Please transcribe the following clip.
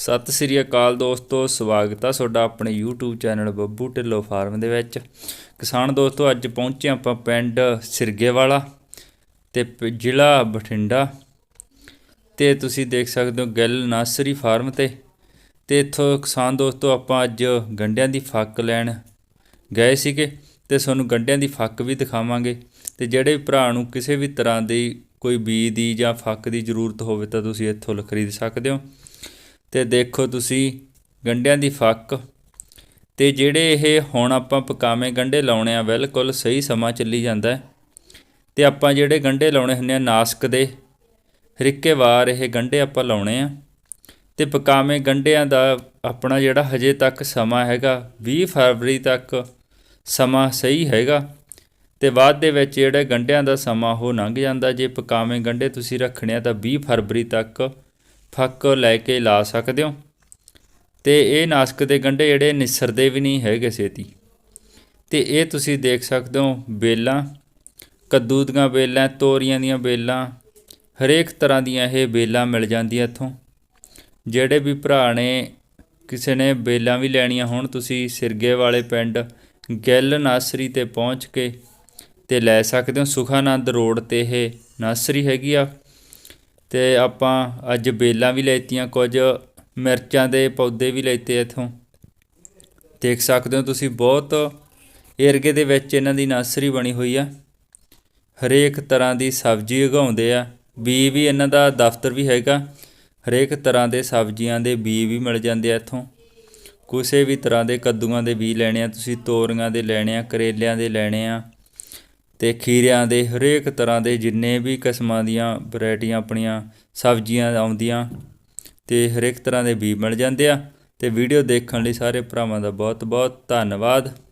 ਸਤਿ ਸ੍ਰੀ ਅਕਾਲ ਦੋਸਤੋ, ਸਵਾਗਤ ਆ ਤੁਹਾਡਾ ਆਪਣੇ YouTube channel Babbu Dhillon farm ਦੇ ਵਿੱਚ। ਕਿਸਾਨ ਦੋਸਤੋ, ਅੱਜ ਪਹੁੰਚੇ ਆਪਾਂ ਪਿੰਡ ਸਿਰਗੇ ਵਾਲਾ ਤੇ ਪ- ਜ਼ਿਲ੍ਹਾ ਬਠਿੰਡਾ ਤੇ ਤੁਸੀਂ ਦੇਖ ਸਕਦੇ ਹੋ ਗਿੱਲ ਨਰਸਰੀ ਫਾਰਮ ਤੇ। ਤੇ ਇੱਥੋਂ ਕਿਸਾਨ ਦੋਸਤੋ, ਆਪਾਂ ਅੱਜ ਗੰਡਿਆਂ ਦੀ ਫੱਕ ਲੈਣ ਗਏ ਸੀਗੇ ਤੇ ਤੁਹਾਨੂੰ ਗੰਡਿਆਂ ਦੀ ਫੱਕ ਵੀ ਦਿਖਾਵਾਂਗੇ। ਤੇ ਜਿਹੜੇ ਭਰਾ ਨੂੰ ਕਿਸੇ ਵੀ ਤਰ੍ਹਾਂ ਦੀ ਕੋਈ ਬੀਜ ਦੀ ਜਾਂ ਫੱਕ ਦੀ ਜ਼ਰੂਰਤ ਹੋਵੇ ਤਾਂ ਤੁਸੀਂ ਇੱਥੋਂ ਖਰੀਦ ਸਕਦੇ ਹੋ। ਤੇ ਦੇਖੋ ਤੁਸੀਂ ਗੰਡਿਆਂ ਦੀ ਫੱਕ। ਤੇ ਜਿਹੜੇ ਇਹ ਹੁਣ ਆਪਾਂ ਪਕਾਵੇਂ ਗੰਡੇ ਲਾਉਣੇ ਆ, ਬਿਲਕੁਲ ਸਹੀ ਸਮਾਂ ਚੱਲੀ ਜਾਂਦਾ ਹੈ। ਤੇ ਆਪਾਂ ਜਿਹੜੇ ਗੰਡੇ ਲਾਉਣੇ ਹੁੰਦੇ ਆ, ਨਾਸਕ ਦੇ ਹਰਿੱਕੇ ਵਾਰ ਇਹ ਗੰਡੇ ਆਪਾਂ ਲਾਉਣੇ ਆ। ਤੇ ਪਕਾਵੇਂ ਗੰਡਿਆਂ ਦਾ ਆਪਣਾ ਜਿਹੜਾ ਹਜੇ ਤੱਕ ਸਮਾਂ ਹੈਗਾ 20 ਫਰਵਰੀ ਤੱਕ ਸਮਾਂ ਸਹੀ ਹੈਗਾ। ਤੇ ਬਾਅਦ ਦੇ ਵਿੱਚ ਜਿਹੜੇ ਗੰਡਿਆਂ ਦਾ ਸਮਾਂ ਉਹ ਲੰਘ ਜਾਂਦਾ। ਜੇ ਪਕਾਵੇਂ ਗੰਡੇ ਤੁਸੀਂ ਰੱਖਣੇ ਆ ਤਾਂ 20 ਫਰਵਰੀ ਤੱਕ ਫੱਕ ਲੈ ਕੇ ਲਾ ਸਕਦੇ ਹੋ। ਤੇ ਇਹ ਨਾਸਕ ਦੇ ਗੰਡੇ ਜਿਹੜੇ ਨਿਸਰਦੇ ਵੀ ਨਹੀਂ ਹੈਗੇ ਛੇਤੀ ਤੇ ਇਹ ਤੁਸੀਂ ਦੇਖ ਸਕਦੇ ਹੋ ਬੇਲਾਂ, ਕੱਦੂ ਦੀਆਂ ਬੇਲਾਂ, ਤੋਰੀਆਂ ਦੀਆਂ ਬੇਲਾਂ, ਹਰੇਕ ਤਰ੍ਹਾਂ ਦੀਆਂ ਇਹ ਬੇਲਾਂ ਮਿਲ ਜਾਂਦੀਆਂ ਇੱਥੋਂ। ਜਿਹੜੇ ਵੀ ਭਰਾ ਨੇ ਕਿਸੇ ਨੇ ਬੇਲਾਂ ਵੀ ਲੈਣੀਆਂ ਹੋਣ, ਤੁਸੀਂ ਸਿਰਗੇ ਵਾਲੇ ਪਿੰਡ ਗਿੱਲ ਨਾਸਰੀ ਤੇ ਪਹੁੰਚ ਕੇ ਤੇ ਲੈ ਸਕਦੇ ਹੋ। ਸੁਖਾਨੰਦ ਰੋਡ ਤੇ ਇਹ ਨਾਸਰੀ ਹੈਗੀ ਆ। ਅਤੇ ਆਪਾਂ ਅੱਜ ਵੇਲਾਂ ਵੀ ਲੈਤੀਆਂ, ਕੁਝ ਮਿਰਚਾਂ ਦੇ ਪੌਦੇ ਵੀ ਲੈਤੇ ਇੱਥੋਂ। ਦੇਖ ਸਕਦੇ ਹੋ ਤੁਸੀਂ ਬਹੁਤ ਏਰਗੇ ਦੇ ਵਿੱਚ ਇਹਨਾਂ ਦੀ ਨਰਸਰੀ ਬਣੀ ਹੋਈ ਆ। ਹਰੇਕ ਤਰ੍ਹਾਂ ਦੀ ਸਬਜ਼ੀ ਉਗਾਉਂਦੇ ਆ। ਬੀ ਵੀ ਇਹਨਾਂ ਦਾ ਦਫ਼ਤਰ ਵੀ ਹੈਗਾ। ਹਰੇਕ ਤਰ੍ਹਾਂ ਦੇ ਸਬਜ਼ੀਆਂ ਦੇ ਬੀ ਵੀ ਮਿਲ ਜਾਂਦੇ ਆ ਇੱਥੋਂ। ਕਿਸੇ ਵੀ ਤਰ੍ਹਾਂ ਦੇ ਕੱਦੂਆਂ ਦੇ ਬੀ ਲੈਣੇ ਆ, ਤੁਸੀਂ ਤੋਰੀਆਂ ਦੇ ਲੈਣੇ ਆ, ਕਰੇਲਿਆਂ ਦੇ ਲੈਣੇ ਆ। ਤੇ ਖੀਰਿਆਂ ਦੇ ਹਰੇਕ ਤਰ੍ਹਾਂ ਦੇ ਜਿੰਨੇ ਵੀ ਕਿਸਮਾਂ ਦੀਆਂ ਵੈਰਾਈਟੀਆਂ ਆਪਣੀਆਂ ਸਬਜ਼ੀਆਂ ਆਉਂਦੀਆਂ ਤੇ ਹਰੇਕ ਤਰ੍ਹਾਂ ਦੇ ਬੀ ਮਿਲ ਜਾਂਦੇ ਆ ਤੇ ਵੀਡੀਓ ਦੇਖਣ ਲਈ ਸਾਰੇ ਭਰਾਵਾਂ ਦਾ ਬਹੁਤ ਬਹੁਤ ਧੰਨਵਾਦ।